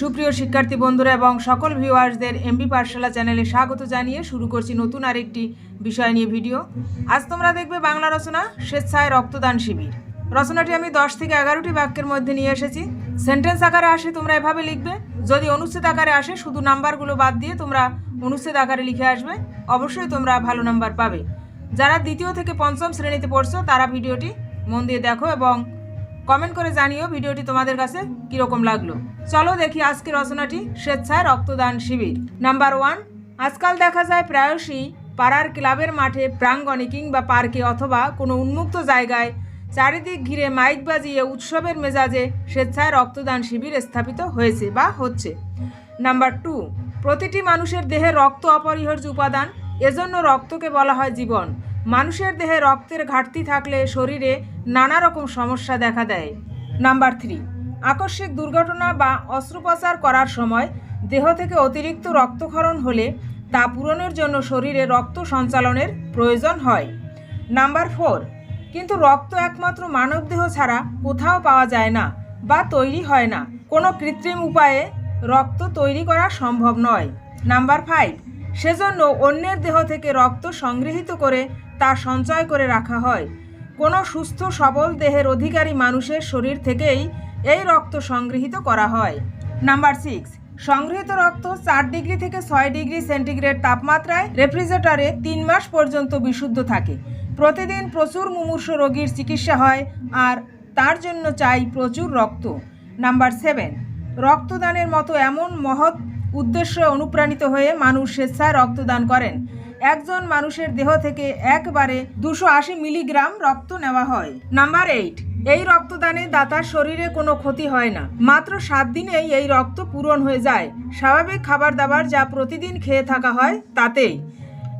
সুপ্রিয় শিক্ষার্থী বন্ধুরা এবং সকল ভিউয়ার্সদের এমবি পাঠশালা চ্যানেলে স্বাগত জানিয়ে শুরু করছি নতুন আরেকটি বিষয় নিয়ে ভিডিও। আজ তোমরা দেখবে বাংলা রচনা স্বেচ্ছায় রক্তদান শিবির। রচনাটি আমি দশ থেকে এগারোটি বাক্যের মধ্যে নিয়ে এসেছি। সেন্টেন্স আকারে আসে তোমরা এভাবে লিখবে। যদি অনুচ্ছেদ আকারে আসে, শুধু নাম্বারগুলো বাদ দিয়ে তোমরা অনুচ্ছেদ আকারে লিখে আসবে। অবশ্যই তোমরা ভালো নাম্বার পাবে। যারা দ্বিতীয় থেকে পঞ্চম শ্রেণীতে পড়ছো, তারা ভিডিওটি মন দিয়ে দেখো এবং কমেন্ট করে জানিও ভিডিওটি তোমাদের কাছে কীরকম লাগল। চলো দেখি আজকে রচনাটি, স্বেচ্ছায় রক্তদান শিবির। নাম্বার ওয়ান আজকাল দেখা যায় প্রায়শই পাড়ার ক্লাবের মাঠে প্রাঙ্গণে কিংবা পার্কে অথবা কোনো উন্মুক্ত জায়গায় চারিদিক ঘিরে মাইক বাজিয়ে উৎসবের মেজাজে স্বেচ্ছায় রক্তদান শিবির স্থাপিত হয়েছে বা হচ্ছে। নাম্বার টু প্রতিটি মানুষের দেহে রক্ত অপরিহার্য উপাদান, এজন্য রক্তকে বলা হয় জীবন। মানুষের দেহে রক্তের ঘাটতি থাকলে শরীরে নানা রকম সমস্যা দেখা দেয়। নাম্বার থ্রি, আকস্মিক দুর্ঘটনা বা অস্ত্রোপচার করার সময় দেহ থেকে অতিরিক্ত রক্তক্ষরণ হলে তা পূরণের জন্য শরীরে রক্ত সঞ্চালনের প্রয়োজন হয়। নাম্বার ফোর, কিন্তু রক্ত একমাত্র মানবদেহ ছাড়া কোথাও পাওয়া যায় না বা তৈরি হয় না। কোনো কৃত্রিম উপায়ে রক্ত তৈরি করা সম্ভব নয়। নাম্বার ফাইভ, সেজন্য অন্যের দেহ থেকে রক্ত সংগৃহীত করে তা সঞ্চয় করে রাখা হয়। কোনো সুস্থ, সবল দেহের অধিকারী মানুষের শরীর থেকেই এই রক্ত সংগৃহীত করা হয়। নাম্বার সিক্স সংগৃহীত রক্ত চার ডিগ্রি থেকে ছয় ডিগ্রি সেন্টিগ্রেড তাপমাত্রায় রেফ্রিজারেটরে তিন মাস পর্যন্ত বিশুদ্ধ থাকে। প্রতিদিন প্রচুর মুমূর্ষ রোগীর চিকিৎসা হয় আর তার জন্য চাই প্রচুর রক্ত। নাম্বার সেভেন রক্তদানের মতো এমন মহৎ উদ্দেশ্যে অনুপ্রাণিত হয়ে মানুষ স্বেচ্ছায় রক্তদান করেন। একজন মানুষের দেহ থেকে একবারে দুশো আশি মিলিগ্রাম রক্ত নেওয়া হয়। নাম্বার এইট, এই রক্তদানে দাতার শরীরে কোনো ক্ষতি হয় না। মাত্র সাত দিনেই এই রক্ত পূরণ হয়ে যায়। স্বাভাবিক খাবার দাবার যা প্রতিদিন খেয়ে থাকা হয়, তাতেই।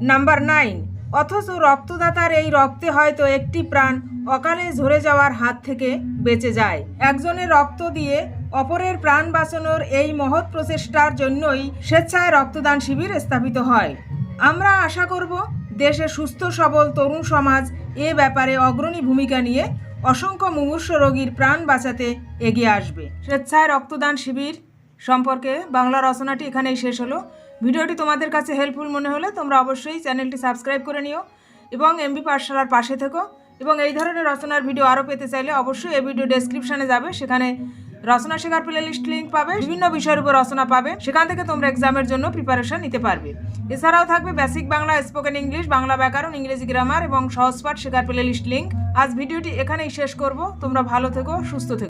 নাম্বার নাইন, অথচ রক্তদাতার এই রক্তে হয়তো একটি প্রাণ অকালে ঝরে যাওয়ার হাত থেকে বেঁচে যায়। একজনের রক্ত দিয়ে অপরের প্রাণ বাঁচানোর এই মহৎ প্রচেষ্টার জন্যই স্বেচ্ছায় রক্তদান শিবির স্থাপিত হয়। আমরা আশা করব দেশে সুস্থ, সবল, তরুণ সমাজ এ ব্যাপারে অগ্রণী ভূমিকা নিয়ে অসংখ্য মুমূর্ষ রোগীর প্রাণ বাঁচাতে এগিয়ে আসবে। স্বেচ্ছায় রক্তদান শিবির সম্পর্কে বাংলা রচনাটি এখানেই শেষ হলো। ভিডিওটি তোমাদের কাছে হেল্পফুল মনে হলে তোমরা অবশ্যই চ্যানেলটি সাবস্ক্রাইব করে নিও এবং এমবি পাঠশালার পাশে থেকো এবং এই ধরনের রচনার ভিডিও আরও পেতে চাইলে অবশ্যই এই ভিডিও ডেসক্রিপশানে যাবে। সেখানে রচনা শেখার প্লে লিস্ট লিঙ্ক পাবে, বিভিন্ন বিষয়ের উপর রচনা পাবে। সেখান থেকে তোমরা এক্সামের জন্য প্রিপারেশন নিতে পারবে। এছাড়াও থাকবে basic Bangla spoken English Bangla ব্যাকরণ, ইংরেজি গ্রামার এবং সহজপাঠ শেখার প্লে লিস্ট লিঙ্ক আজ ভিডিওটি এখানেই শেষ করব। তোমরা ভালো থেকো, সুস্থ থেকো।